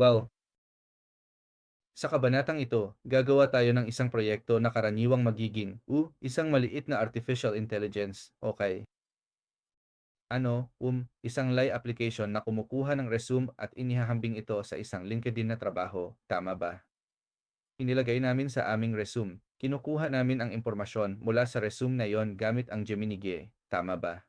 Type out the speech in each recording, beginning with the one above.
Wow! Sa kabanatang ito, gagawa tayo ng isang proyekto na karaniwang magiging, u, isang maliit na artificial intelligence, okay? Ano, um, isang lay application na kumukuha ng resume at inihahambing ito sa isang LinkedIn na trabaho, tama ba? Inilagay namin sa aming resume. Kinukuha namin ang impormasyon mula sa resume na yon gamit ang Gemini GE, tama ba?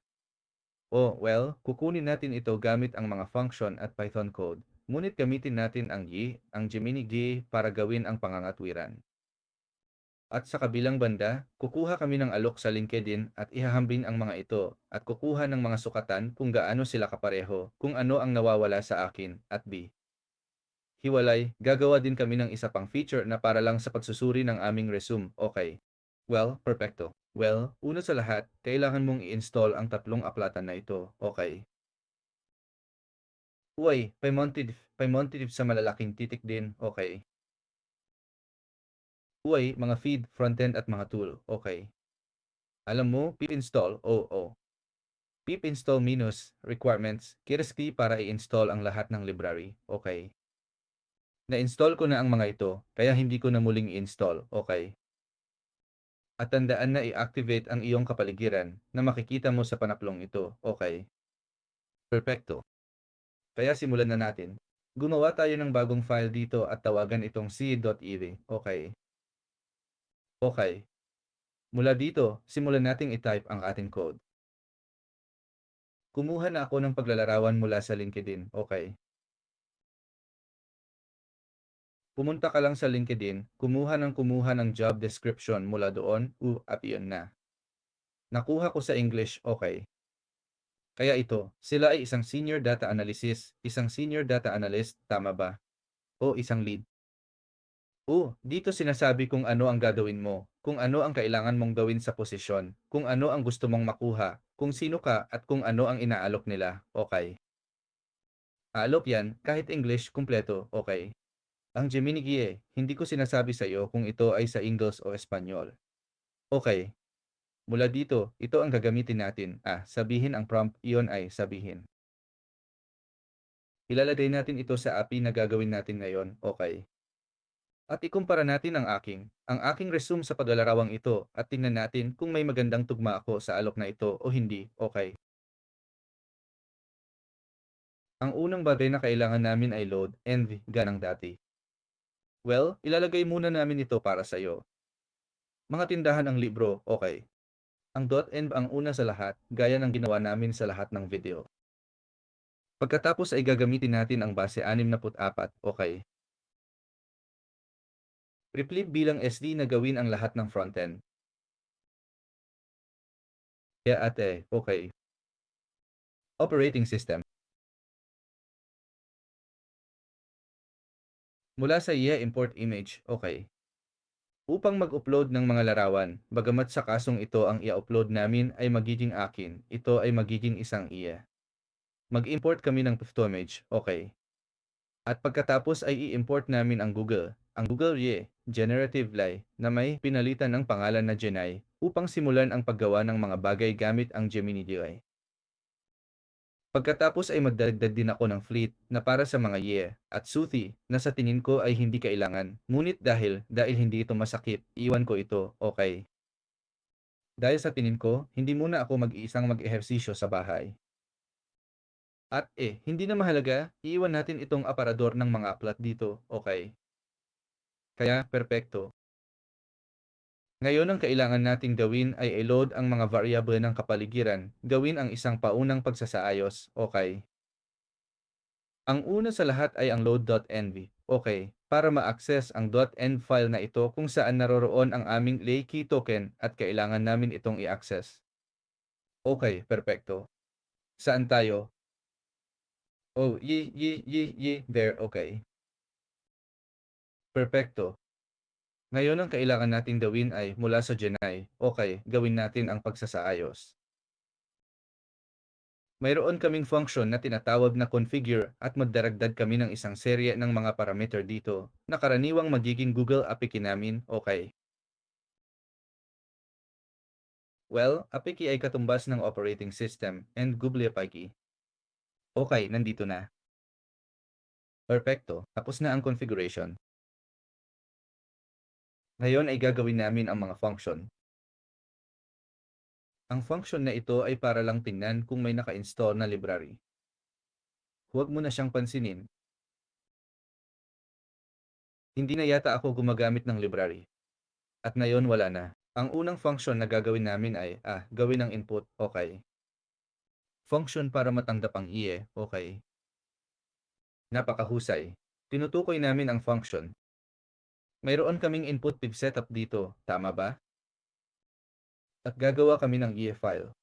Oh, well, kukunin natin ito gamit ang mga function at Python code. Ngunit gamitin natin ang GE, ang Gemini GE para gawin ang pangangatwiran. At sa kabilang banda, kukuha kami ng alok sa LinkedIn at ihahambing ang mga ito at kukuha ng mga sukatan kung gaano sila kapareho, kung ano ang nawawala sa akin, at B. Hiwalay, gagawa din kami ng isa pang feature na para lang sa pagsusuri ng aming resume, okay. Well, perfecto. Well, una sa lahat, kailangan mong i-install ang tatlong aplatan na ito, okay. Uy, Paimonted, Paimonted sa malalaking titik din, okay. Uy, mga feed, frontend at mga tool, okay. Alam mo, pip install, oo. Oh, oh. Pip install minus requirements, kiraski para i-install ang lahat ng library, okay. Na-install ko na ang mga ito, kaya hindi ko na muling i-install, okay. At tandaan na i-activate ang iyong kapaligiran na makikita mo sa panaplong ito, okay. Perfecto. Kaya simulan na natin. Gumawa tayo ng bagong file dito at tawagan itong c.ev. Okay. Okay. Mula dito, simulan nating i-type ang ating code. Kumuha na ako ng paglalarawan mula sa LinkedIn. Okay. Pumunta ka lang sa LinkedIn, kumuha ng kumuha ng job description mula doon, u, at iyon na. Nakuha ko sa English, okay. Kaya ito, sila ay isang senior data analysis, isang senior data analyst, tama ba? O isang lead. O, dito sinasabi kung ano ang gagawin mo, kung ano ang kailangan mong gawin sa posisyon, kung ano ang gusto mong makuha, kung sino ka at kung ano ang inaalok nila, okay. Aalok yan, kahit English, kumpleto, okay. Ang Gemini Gie, hindi ko sinasabi sa iyo kung ito ay sa English o Espanyol. Okay, Mula dito, ito ang gagamitin natin. Ah, sabihin ang prompt, iyon ay sabihin. Ilalagay natin ito sa API na gagawin natin ngayon, okay. At ikumpara natin ang aking, ang aking resume sa paglalarawang ito at tingnan natin kung may magandang tugma ako sa alok na ito o hindi, okay. Ang unang bagay na kailangan namin ay load, env, ganang dati. Well, ilalagay muna namin ito para sa iyo. Mga tindahan ang libro, okay. Ang .env ang una sa lahat, gaya ng ginawa namin sa lahat ng video. Pagkatapos ay gagamitin natin ang base 64, okay. Replib bilang SD na gawin ang lahat ng frontend. Kaya ate, okay. Operating system. Mula sa IA import image, okay upang mag-upload ng mga larawan. Bagamat sa kasong ito ang i-upload namin ay magiging akin, ito ay magiging isang iya. Mag-import kami ng image, okay. At pagkatapos ay i-import namin ang Google, ang Google Ye, Generative Lie, na may pinalitan ng pangalan na Genai, upang simulan ang paggawa ng mga bagay gamit ang Gemini DI. Pagkatapos ay magdagdag din ako ng fleet na para sa mga Ye at Suthi na sa tingin ko ay hindi kailangan. Ngunit dahil, dahil hindi ito masakit, iwan ko ito, okay. Dahil sa tingin ko, hindi muna ako mag-iisang mag-ehersisyo sa bahay. At eh, hindi na mahalaga, iiwan natin itong aparador ng mga aplat dito, okay. Kaya, perpekto. Ngayon ang kailangan nating gawin ay i-load ang mga variable ng kapaligiran, gawin ang isang paunang pagsasaayos, okay. Ang una sa lahat ay ang load.env, okay, para ma-access ang .env file na ito kung saan naroroon ang aming lay key token at kailangan namin itong i-access. Okay, perfecto. Saan tayo? Oh, yi, yi, yi, yi, there, okay. Perfecto. Ngayon ang kailangan nating gawin ay mula sa Genai, okay, gawin natin ang pagsasaayos. Mayroon kaming function na tinatawag na configure at magdaragdag kami ng isang serye ng mga parameter dito na karaniwang magiging Google API namin, okay. Well, API ay katumbas ng operating system and Google API. Okay, nandito na. Perpekto, tapos na ang configuration. Ngayon ay gagawin namin ang mga function. Ang function na ito ay para lang tingnan kung may naka-install na library. Huwag mo na siyang pansinin. Hindi na yata ako gumagamit ng library. At ngayon wala na. Ang unang function na gagawin namin ay, ah, gawin ang input, okay. Function para matanggap ang IE, okay. Napakahusay. Tinutukoy namin ang function. Mayroon kaming input pip setup dito, tama ba? At gagawa kami ng IE file.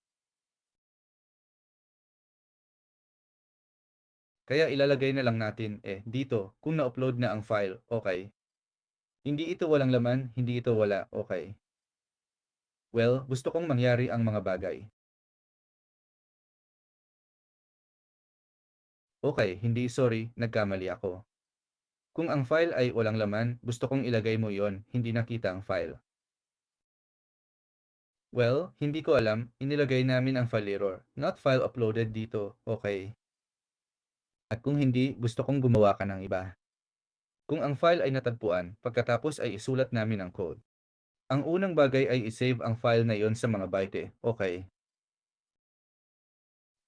Kaya ilalagay na lang natin, eh, dito, kung na-upload na ang file, okay. Hindi ito walang laman, hindi ito wala, okay. Well, gusto kong mangyari ang mga bagay. Okay, hindi sorry, nagkamali ako. Kung ang file ay walang laman, gusto kong ilagay mo yon, hindi nakita ang file. Well, hindi ko alam, inilagay namin ang file error, not file uploaded dito, okay. At kung hindi, gusto kong gumawa ka ng iba. Kung ang file ay natagpuan, pagkatapos ay isulat namin ang code. Ang unang bagay ay isave ang file na iyon sa mga byte, okay.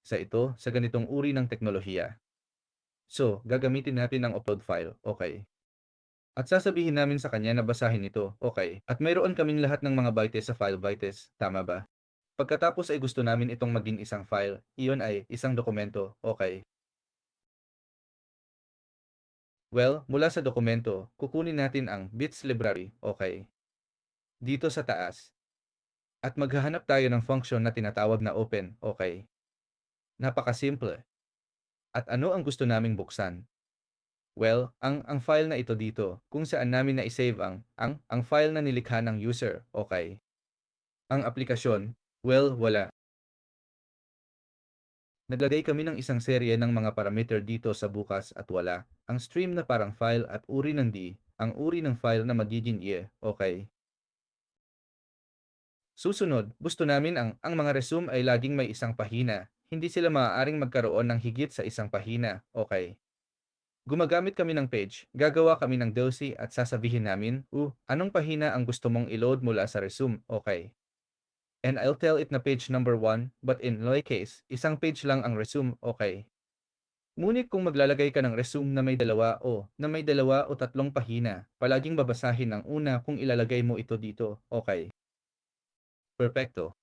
Sa ito, sa ganitong uri ng teknolohiya. So, gagamitin natin ang upload file, okay. At sasabihin namin sa kanya na basahin ito, okay. At mayroon kaming lahat ng mga bytes sa file bytes, tama ba? Pagkatapos ay gusto namin itong maging isang file, iyon ay isang dokumento, okay. Well, mula sa dokumento, kukunin natin ang bits library, okay. Dito sa taas. At maghahanap tayo ng function na tinatawag na open, okay. Napakasimple. At ano ang gusto naming buksan? Well, ang ang file na ito dito, kung saan namin na isave ang ang ang file na nilikha ng user, okay. Ang aplikasyon, well, wala. Naglagay kami ng isang serye ng mga parameter dito sa bukas at wala. Ang stream na parang file at uri ng D, ang uri ng file na magiging IE, okay. Susunod, gusto namin ang ang mga resume ay laging may isang pahina. Hindi sila maaaring magkaroon ng higit sa isang pahina, okay. Gumagamit kami ng page, gagawa kami ng dosi at sasabihin namin, uh, anong pahina ang gusto mong i-load mula sa resume, okay. And I'll tell it na page number 1, but in my case, isang page lang ang resume, okay. Ngunit kung maglalagay ka ng resume na may dalawa o na may dalawa o tatlong pahina, palaging babasahin ang una kung ilalagay mo ito dito, okay. Perfecto.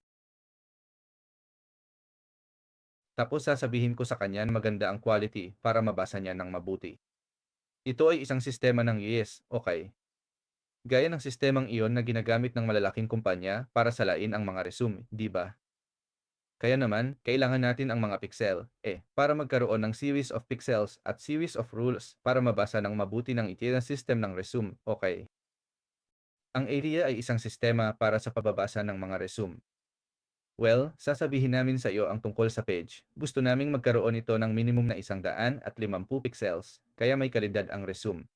Tapos sasabihin ko sa kanya maganda ang quality para mabasa niya ng mabuti. Ito ay isang sistema ng yes, okay. Gaya ng sistemang iyon na ginagamit ng malalaking kumpanya para salain ang mga resume, di ba? Kaya naman, kailangan natin ang mga pixel, eh, para magkaroon ng series of pixels at series of rules para mabasa ng mabuti ng itinang system ng resume, okay. Ang area ay isang sistema para sa pagbabasa ng mga resume. Well, sasabihin namin sa iyo ang tungkol sa page. Gusto naming magkaroon ito ng minimum na isang daan at limampu pixels, kaya may kalidad ang resume.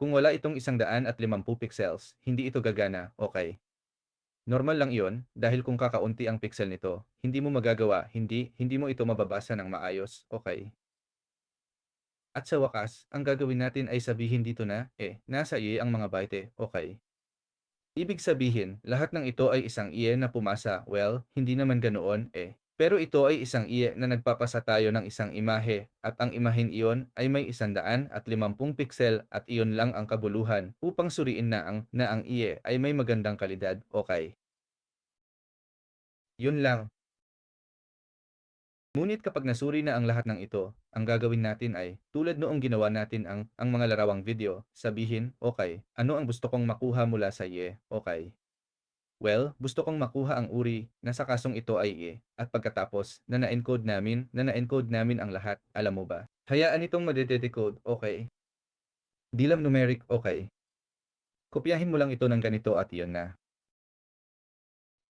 Kung wala itong isang daan at limampu pixels, hindi ito gagana, okay. Normal lang iyon, dahil kung kakaunti ang pixel nito, hindi mo magagawa, hindi, hindi mo ito mababasa ng maayos, okay. At sa wakas, ang gagawin natin ay sabihin dito na, eh, nasa iyo ang mga byte, okay. Ibig sabihin, lahat ng ito ay isang IE na pumasa, well, hindi naman ganoon, eh. Pero ito ay isang IE na nagpapasa tayo ng isang imahe, at ang imahin iyon ay may isandaan at limampung pixel at iyon lang ang kabuluhan upang suriin na ang, na ang IE ay may magandang kalidad, okay. Yun lang. Ngunit kapag nasuri na ang lahat ng ito, ang gagawin natin ay, tulad noong ginawa natin ang, ang mga larawang video, sabihin, okay, ano ang gusto kong makuha mula sa IE, okay. Well, gusto kong makuha ang uri na sa kasong ito ay IE, at pagkatapos, na na-encode namin, na na-encode namin ang lahat, alam mo ba? Hayaan itong madedecode, okay. Dilam numeric, okay. Kopyahin mo lang ito ng ganito at iyon na.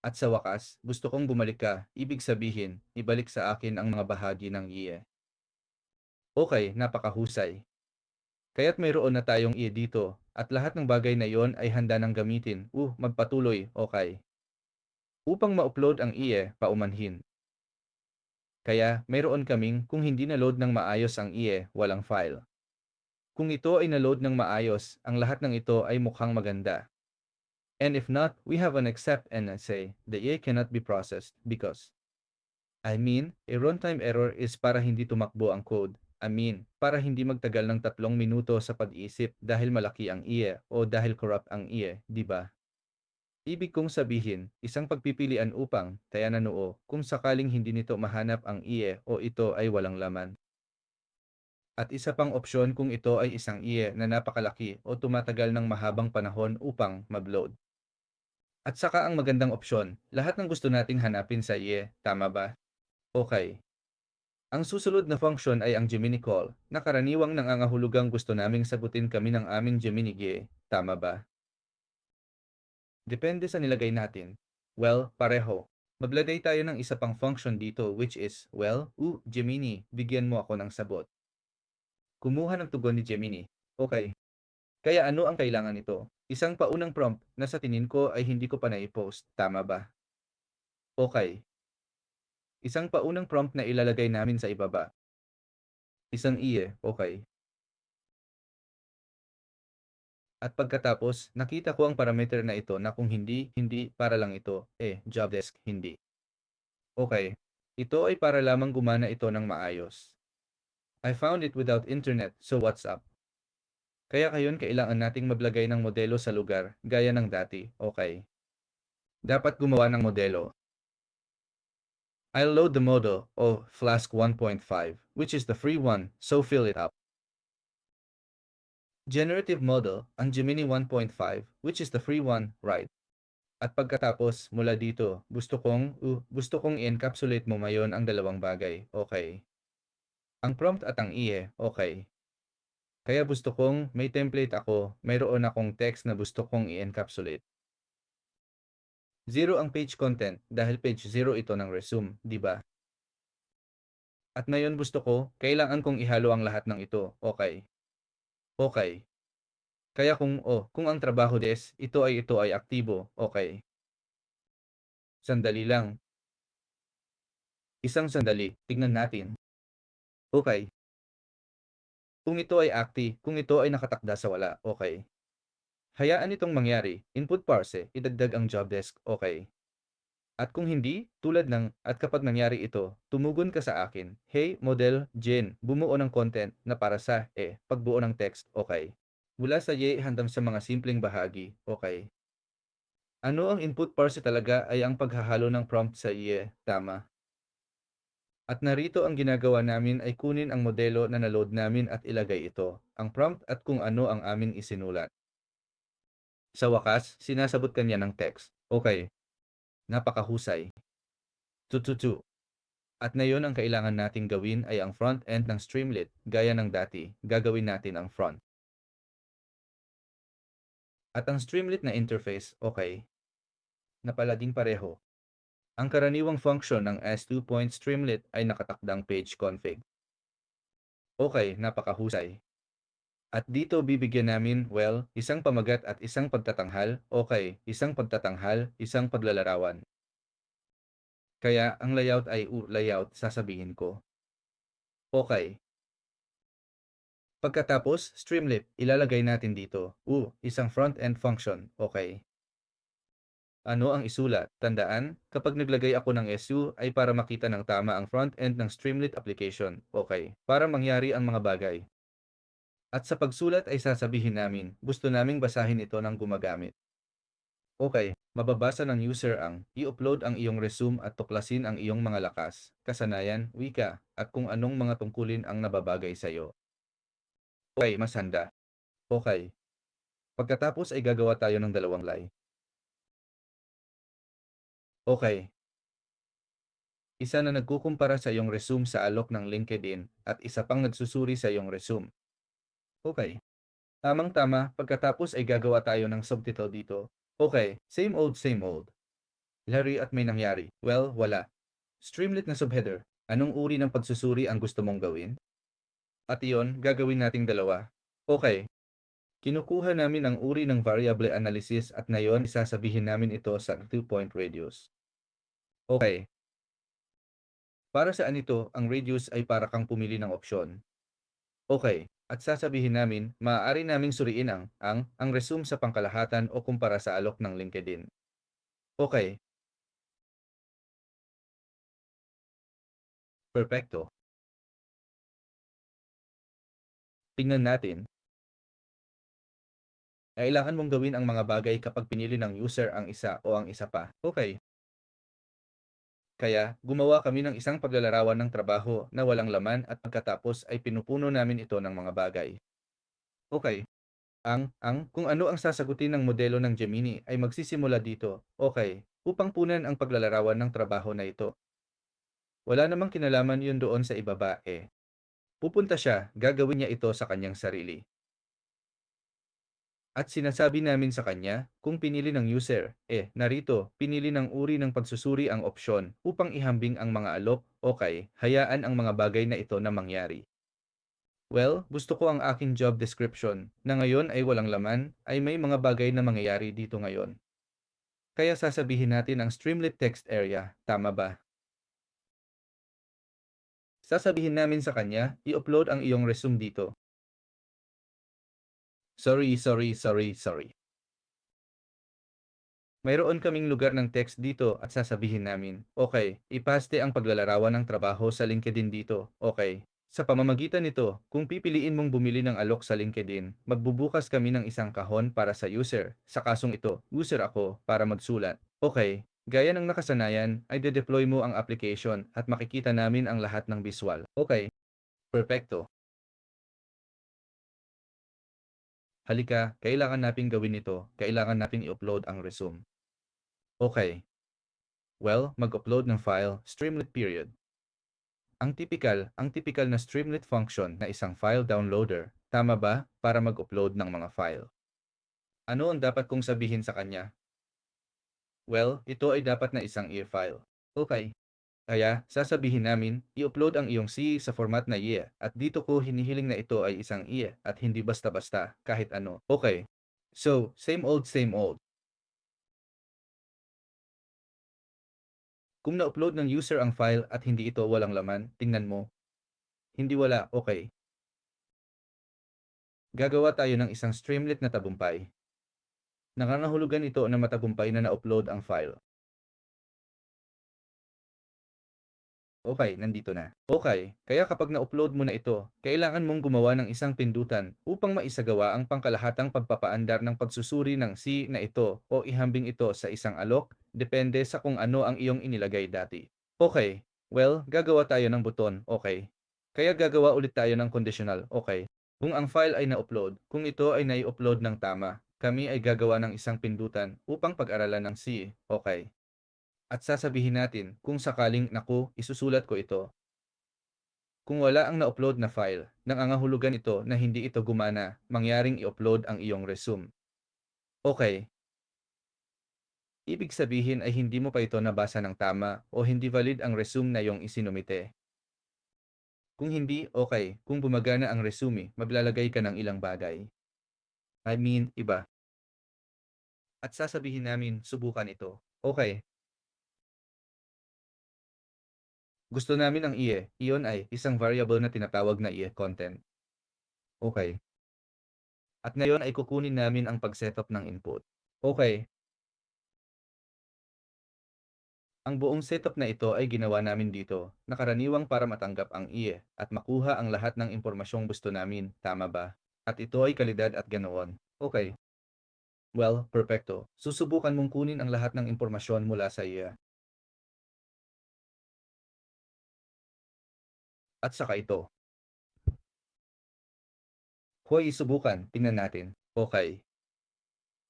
At sa wakas, gusto kong bumalik ka, ibig sabihin, ibalik sa akin ang mga bahagi ng IE. Okay, napakahusay. Kaya't mayroon na tayong IE dito, at lahat ng bagay na iyon ay handa ng gamitin. Uh, magpatuloy, okay. Upang ma-upload ang IE, paumanhin. Kaya, mayroon kaming kung hindi na load ng maayos ang IE, walang file. Kung ito ay na-load ng maayos, ang lahat ng ito ay mukhang maganda. And if not, we have an except and a say, the EA cannot be processed because. I mean, a runtime error is para hindi tumakbo ang code. Mean, para hindi magtagal ng tatlong minuto sa pag-iisip dahil malaki ang IE o dahil corrupt ang IE, di ba? Ibig kong sabihin, isang pagpipilian upang, kaya na noo, kung sakaling hindi nito mahanap ang IE o ito ay walang laman. At isa pang opsyon kung ito ay isang IE na napakalaki o tumatagal ng mahabang panahon upang mabload. At saka ang magandang opsyon, lahat ng gusto nating hanapin sa IE, tama ba? Okay. Ang susunod na function ay ang Gemini call, na karaniwang nangangahulugang gusto naming sagutin kami ng aming Gemini GE, tama ba? Depende sa nilagay natin. Well, pareho. Maglagay tayo ng isa pang function dito which is, well, uh, Gemini, bigyan mo ako ng sabot. Kumuha ng tugon ni Gemini. Okay. Kaya ano ang kailangan nito? Isang paunang prompt na sa tingin ko ay hindi ko pa na-post, tama ba? Okay. Isang paunang prompt na ilalagay namin sa ibaba. Isang iye, okay. At pagkatapos, nakita ko ang parameter na ito na kung hindi, hindi, para lang ito, eh, job desk, hindi. Okay. Ito ay para lamang gumana ito ng maayos. I found it without internet, so what's up? Kaya kayon kailangan nating maglagay ng modelo sa lugar, gaya ng dati, okay. Dapat gumawa ng modelo. I'll load the model, o Flask 1.5, which is the free one, so fill it up. Generative model, ang Gemini 1.5, which is the free one, right? At pagkatapos, mula dito, gusto kong, uh, gusto kong i-encapsulate mo mayon ang dalawang bagay, okay? Ang prompt at ang IE, okay. Kaya gusto kong, may template ako, mayroon akong text na gusto kong i-encapsulate. Zero ang page content dahil page zero ito ng resume, di ba? At ngayon gusto ko, kailangan kong ihalo ang lahat ng ito, okay? Okay. Kaya kung, oh, kung ang trabaho des, ito ay ito ay aktibo, okay. Sandali lang. Isang sandali, tignan natin. Okay. Kung ito ay acti, kung ito ay nakatakda sa wala, okay. Hayaan itong mangyari, input parse, idagdag ang job desk, okay. At kung hindi, tulad ng, at kapag nangyari ito, tumugon ka sa akin, Hey, model, Jen, bumuo ng content na para sa, eh, pagbuo ng text, okay. Mula sa ye hanggang sa mga simpleng bahagi, okay. Ano ang input parse talaga ay ang paghahalo ng prompt sa ye, tama. At narito ang ginagawa namin ay kunin ang modelo na naload namin at ilagay ito, ang prompt at kung ano ang aming isinulat. Sa wakas, sinasabot kanya ng text. Okay, Napakahusay. Tututu. At ngayon ang kailangan nating gawin ay ang front end ng Streamlit, gaya ng dati, gagawin natin ang front. At ang Streamlit na interface, okay. Napalaging pareho. Ang karaniwang function ng S2.Streamlit ay nakatakdang page config. Okay, napakahusay. At dito bibigyan namin, well, isang pamagat at isang pagtatanghal, okay, isang pagtatanghal, isang paglalarawan. Kaya ang layout ay u layout sasabihin ko. Okay. Pagkatapos, Streamlit, ilalagay natin dito, u, isang front-end function, okay. Ano ang isulat? Tandaan, kapag naglagay ako ng SU ay para makita ng tama ang front-end ng Streamlit application, okay, para mangyari ang mga bagay. At sa pagsulat ay sasabihin namin, gusto naming basahin ito ng gumagamit. Okay, mababasa ng user ang i-upload ang iyong resume at tuklasin ang iyong mga lakas, kasanayan, wika, at kung anong mga tungkulin ang nababagay sa iyo. Okay, mas handa. Okay. Pagkatapos ay gagawa tayo ng dalawang lie. Okay. Isa na nagkukumpara sa iyong resume sa alok ng LinkedIn at isa pang nagsusuri sa iyong resume. Okay. Tamang-tama, pagkatapos ay gagawa tayo ng subtitle dito. Okay, same old, same old. Larry at may nangyari. Well, wala. Streamlit na subheader. Anong uri ng pagsusuri ang gusto mong gawin? At iyon, gagawin nating dalawa. Okay. Kinukuha namin ang uri ng variable analysis at ngayon isasabihin namin ito sa 2-point radius. Okay. Para saan ito, ang radius ay para kang pumili ng opsyon. Okay, At sasabihin namin, maaari naming suriin ang, ang, ang resume sa pangkalahatan o kumpara sa alok ng LinkedIn. Okay, perfecto. Tingnan natin. Kailangan mong gawin ang mga bagay kapag pinili ng user ang isa o ang isa pa. Okay. Kaya, gumawa kami ng isang paglalarawan ng trabaho na walang laman at pagkatapos ay pinupuno namin ito ng mga bagay. Okay. Ang, ang, kung ano ang sasagutin ng modelo ng Gemini ay magsisimula dito. Okay. Upang punan ang paglalarawan ng trabaho na ito. Wala namang kinalaman yun doon sa ibaba eh. Pupunta siya, gagawin niya ito sa kanyang sarili. At sinasabi namin sa kanya, kung pinili ng user, eh, narito, pinili ng uri ng pagsusuri ang opsyon upang ihambing ang mga alok, okay, hayaan ang mga bagay na ito na mangyari. Well, gusto ko ang aking job description, na ngayon ay walang laman, ay may mga bagay na mangyayari dito ngayon. Kaya sasabihin natin ang Streamlit text area, tama ba? Sasabihin namin sa kanya, i-upload ang iyong resume dito. Sorry, sorry, sorry, sorry. Mayroon kaming lugar ng text dito at sasabihin namin, okay, ipaste ang paglalarawan ng trabaho sa LinkedIn dito, okay. Sa pamamagitan nito, kung pipiliin mong bumili ng alok sa LinkedIn, magbubukas kami ng isang kahon para sa user. Sa kasong ito, user ako para magsulat. Okay, gaya ng nakasanayan, ay de-deploy mo ang application at makikita namin ang lahat ng visual. Okay, perfecto. Halika, kailangan nating gawin ito. Kailangan nating i-upload ang resume. Okay. Well, mag-upload ng file, Streamlit period. Ang typical, ang typical na Streamlit function na isang file downloader, tama ba, para mag-upload ng mga file? Ano ang dapat kong sabihin sa kanya? Well, ito ay dapat na isang IE file. Okay. Kaya, sasabihin namin, i-upload ang iyong CE sa format na IE at dito ko hinihiling na ito ay isang IE at hindi basta-basta, kahit ano. Okay. So, same old same old. Kung na-upload ng user ang file at hindi ito walang laman, tingnan mo. Hindi wala, okay. Gagawa tayo ng isang Streamlit na tabumpay. Nangangahulugan ito na matagumpay na na-upload ang file. Okay, nandito na. Okay, kaya kapag na-upload mo na ito, kailangan mong gumawa ng isang pindutan upang maisagawa ang pangkalahatang pagpapaandar ng pagsusuri ng C na ito o ihambing ito sa isang alok, depende sa kung ano ang iyong inilagay dati. Okay, well, gagawa tayo ng buton, okay. Kaya gagawa ulit tayo ng conditional, okay. Kung ang file ay na-upload, kung ito ay nai-upload ng tama, kami ay gagawa ng isang pindutan upang pag-aralan ng C, okay. At sasabihin natin kung sakaling naku, isusulat ko ito. Kung wala ang na-upload na file, nangangahulugan ito na hindi ito gumana, mangyaring i-upload ang iyong resume. Okay. Ibig sabihin ay hindi mo pa ito nabasa ng tama o hindi valid ang resume na iyong isinumite. Kung hindi, okay. Kung bumagana ang resume, maglalagay ka ng ilang bagay. I mean, iba. At sasabihin namin, subukan ito. Okay, Gusto namin ang IE. Iyon ay isang variable na tinatawag na IE content. Okay. At ngayon ay kukunin namin ang pag-setup ng input. Okay. Ang buong setup na ito ay ginawa namin dito, nakaraniwang para matanggap ang IE at makuha ang lahat ng impormasyong gusto namin, tama ba? At ito ay kalidad at ganoon. Okay. Well, perfecto. Susubukan mong kunin ang lahat ng impormasyon mula sa IE. At saka ito. Hoy, subukan. Tingnan natin. Okay.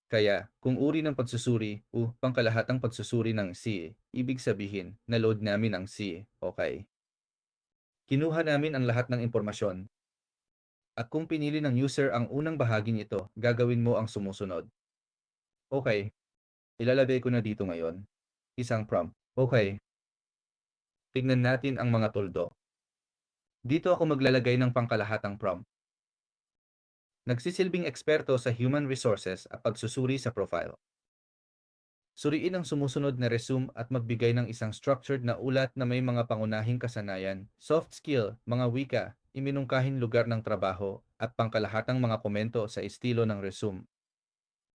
Kaya, kung uri ng pagsusuri o pangkalahatang pagsusuri ng C, ibig sabihin, na-load namin ang C. Okay. Kinuha namin ang lahat ng impormasyon. At kung pinili ng user ang unang bahaging ito, gagawin mo ang sumusunod. Okay. Ilalagay ko na dito ngayon. Isang prompt. Okay. Tingnan natin ang mga tuldok. Dito ako maglalagay ng pangkalahatang prompt. Nagsisilbing eksperto sa human resources at pagsusuri sa profile. Suriin ang sumusunod na resume at magbigay ng isang structured na ulat na may mga pangunahing kasanayan, soft skill, mga wika, iminungkahing lugar ng trabaho, at pangkalahatang mga komento sa estilo ng resume.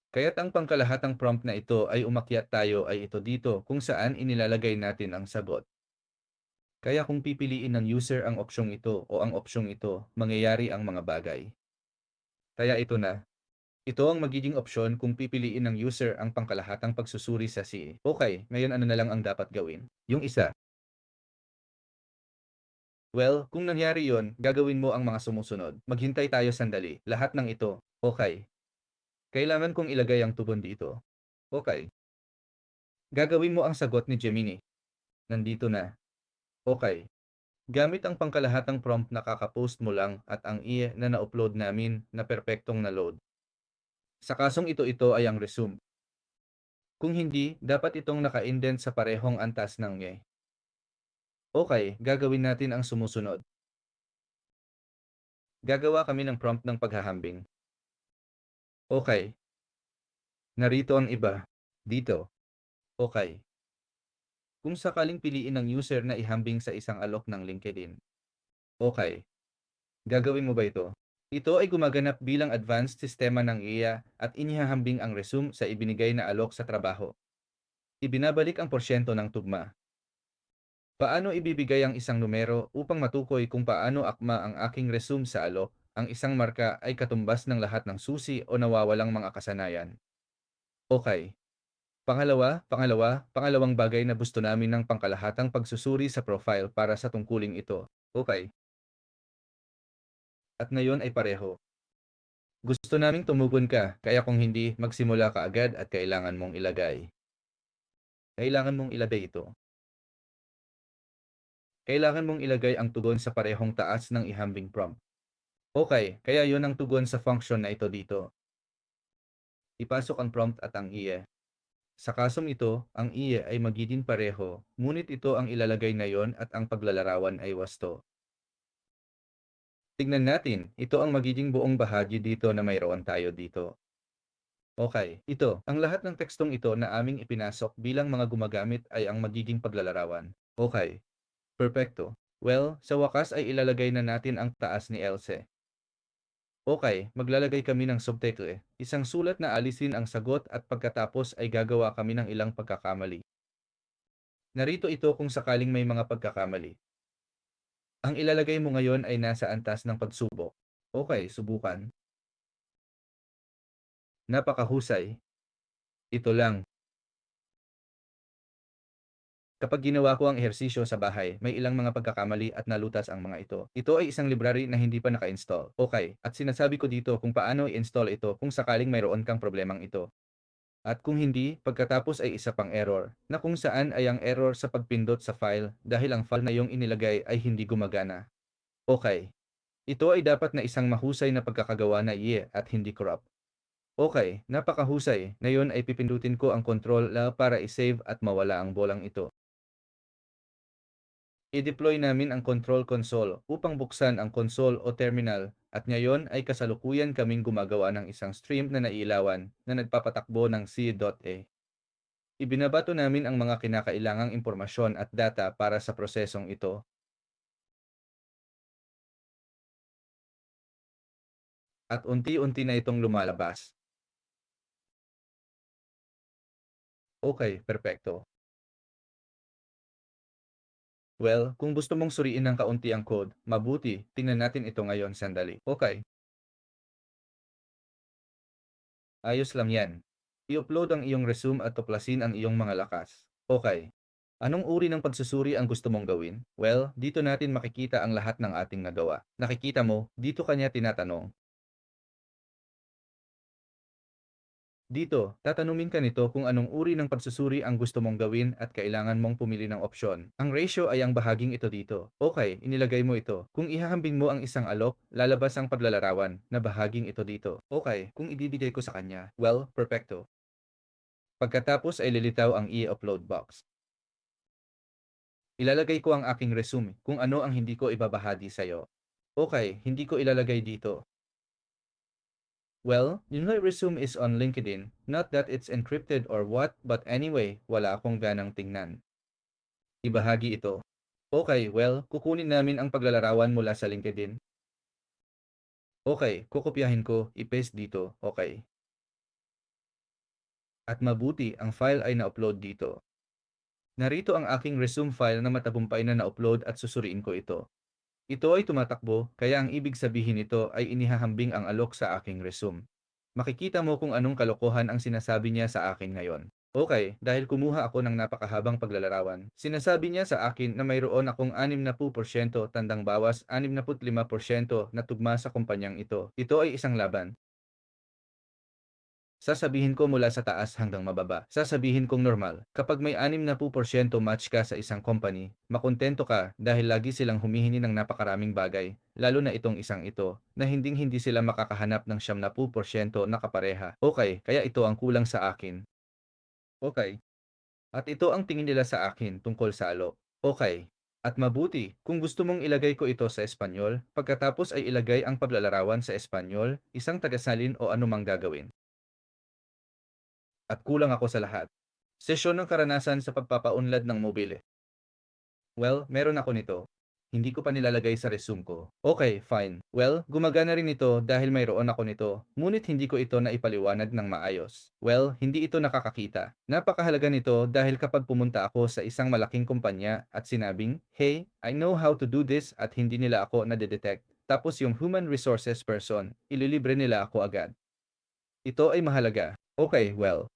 Kaya't ang pangkalahatang prompt na ito ay umakyat tayo ay ito dito kung saan inilalagay natin ang sagot. Kaya kung pipiliin ng user ang opsyong ito o ang opsyong ito, mangyayari ang mga bagay. Kaya ito na. Ito ang magiging opsyon kung pipiliin ng user ang pangkalahatang pagsusuri sa CA. Okay, ngayon ano na lang ang dapat gawin? Yung isa. Well, kung nangyari yon, gagawin mo ang mga sumusunod. Maghintay tayo sandali. Lahat ng ito. Okay. Kailangan kong ilagay ang tubon dito. Okay. Gagawin mo ang sagot ni Gemini. Nandito na. Okay. Gamit ang pangkalahatang prompt na kakapost mo lang at ang IE na na-upload namin na perpektong na-load. Sa kasong ito ito ay ang resume. Kung hindi, dapat itong naka-indent sa parehong antas ng nge. Okay, gagawin natin ang sumusunod. Gagawa kami ng prompt ng paghahambing. Okay. Narito ang iba. Dito. Okay. Kung sakaling piliin ng user na ihambing sa isang alok ng LinkedIn. Okay. Gagawin mo ba ito? Ito ay gumaganap bilang advanced sistema ng IA at inihahambing ang resume sa ibinigay na alok sa trabaho. Ibinabalik ang porsyento ng tugma. Paano ibibigay ang isang numero upang matukoy kung paano akma ang aking resume sa alok? Ang isang marka ay katumbas ng lahat ng susi o nawawalang mga kasanayan. Okay. Pangalawa, pangalawa, pangalawang bagay na gusto namin ng pangkalahatang pagsusuri sa profile para sa tungkuling ito. Okay. At ngayon ay pareho. Gusto naming tumugon ka, kaya kung hindi, magsimula ka agad at kailangan mong ilagay. Kailangan mong ilagay ito. Kailangan mong ilagay ang tugon sa parehong taas ng ihambing prompt. Okay, kaya yon ang tugon sa function na ito dito. Ipasok ang prompt at ang IE. Sa kasong ito, ang IE ay magiging pareho, ngunit ito ang ilalagay na yon at ang paglalarawan ay wasto. Tignan natin, ito ang magiging buong bahagi dito na mayroon tayo dito. Okay, ito, ang lahat ng tekstong ito na aming ipinasok bilang mga gumagamit ay ang magiging paglalarawan. Okay, perfecto. Well, sa wakas ay ilalagay na natin ang taas ni Else. Okay, maglalagay kami ng subtitle, isang sulat na alisin ang sagot at pagkatapos ay gagawa kami ng ilang pagkakamali. Narito ito kung sakaling may mga pagkakamali. Ang ilalagay mo ngayon ay nasa antas ng pagsubok. Okay, subukan. Napakahusay. Ito lang. Kapag ginawa ko ang ehersisyo sa bahay, may ilang mga pagkakamali at nalutas ang mga ito. Ito ay isang library na hindi pa naka-install. Okay, at sinasabi ko dito kung paano i-install ito kung sakaling mayroon kang problemang ito. At kung hindi, pagkatapos ay isa pang error, na kung saan ay ang error sa pagpindot sa file dahil ang file na iyong inilagay ay hindi gumagana. Okay. Ito ay dapat na isang mahusay na pagkakagawa na IE at hindi corrupt. Okay, napakahusay. Ngayon ay pipindutin ko ang control la para i-save at mawala ang bolang ito. I-deploy namin ang control console upang buksan ang console o terminal at ngayon ay kasalukuyan kaming gumagawa ng isang stream na nailawan na nagpapatakbo ng C.A. Ibinabato namin ang mga kinakailangang impormasyon at data para sa prosesong ito. At unti-unti na itong lumalabas. Okay, perpekto. Well, kung gusto mong suriin ng kaunti ang code, mabuti, tingnan natin ito ngayon sandali. Okay. Ayos lang yan. I-upload ang iyong resume at tuklasin ang iyong mga lakas. Okay. Anong uri ng pagsusuri ang gusto mong gawin? Well, dito natin makikita ang lahat ng ating nagawa. Nakikita mo, dito kanya tinatanong, Dito, tatanumin ka nito kung anong uri ng pagsusuri ang gusto mong gawin at kailangan mong pumili ng opsyon. Ang ratio ay ang bahaging ito dito. Okay, inilagay mo ito. Kung ihahambing mo ang isang alok, lalabas ang paglalarawan na bahaging ito dito. Okay, kung ibibigay ko sa kanya, well, perfecto. Pagkatapos ay lilitaw ang i-upload box. Ilalagay ko ang aking resume kung ano ang hindi ko ibabahagi sa'yo. Okay, hindi ko ilalagay dito. Well, know resume is on LinkedIn. Not that it's encrypted or what, but anyway, wala akong ganang tingnan. Ibahagi ito. Okay, well, kukunin namin ang paglalarawan mula sa LinkedIn. Okay, kukopyahin ko, i-paste dito, okay. At mabuti, ang file ay na-upload dito. Narito ang aking resume file na matagumpay na na-upload at susuriin ko ito. Ito ay tumatakbo, kaya ang ibig sabihin nito ay inihahambing ang alok sa aking resume. Makikita mo kung anong kalokohan ang sinasabi niya sa akin ngayon. Okay, dahil kumuha ako ng napakahabang paglalarawan, sinasabi niya sa akin na mayroon akong 60% tandang bawas 65% na tugma sa kumpanyang ito. Ito ay isang laban. Sasabihin ko mula sa taas hanggang mababa. Sasabihin kong normal. Kapag may 60% match ka sa isang company, makontento ka dahil lagi silang humihingi ng napakaraming bagay, lalo na itong isang ito, na hinding hindi sila makakahanap ng 70% na kapareha. Okay, kaya ito ang kulang sa akin. Okay. At ito ang tingin nila sa akin tungkol sa alok. Okay. At mabuti, kung gusto mong ilagay ko ito sa Espanyol, pagkatapos ay ilagay ang paglalarawan sa Espanyol, isang tagasalin o anumang gagawin. At kulang ako sa lahat. Sesyon ng karanasan sa pagpapaunlad ng mobile. Well, meron ako nito. Hindi ko pa nilalagay sa resume ko. Okay, fine. Well, gumagana rin ito dahil mayroon ako nito, ngunit hindi ko ito na ipaliwanag ng maayos. Well, hindi ito nakakakita. Napakahalaga nito dahil kapag pumunta ako sa isang malaking kumpanya at sinabing, Hey, I know how to do this at hindi nila ako nadedetect. Tapos yung human resources person, ililibre nila ako agad. Ito ay mahalaga. Okay, well,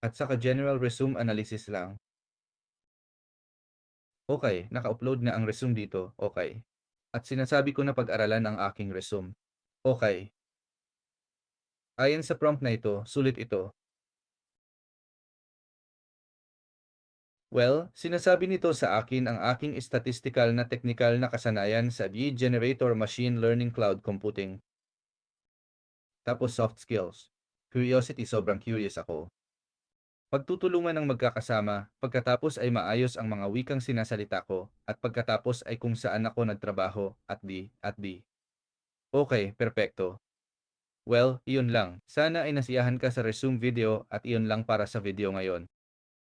at saka general resume analysis lang. Okay, naka-upload na ang resume dito. Okay. At sinasabi ko na pag-aralan ang aking resume. Okay. Ayon sa prompt na ito, sulit ito. Well, sinasabi nito sa akin ang aking statistical na technical na kasanayan sa B-Generator Machine Learning Cloud Computing. Tapos soft skills. Curiosity, sobrang curious ako. Pagtutulungan ng magkakasama, pagkatapos ay maayos ang mga wikang sinasalita ko, at pagkatapos ay kung saan ako nagtrabaho, at di, at di. Okay, perpekto. Well, iyon lang. Sana ay nasiyahan ka sa resume video at iyon lang para sa video ngayon.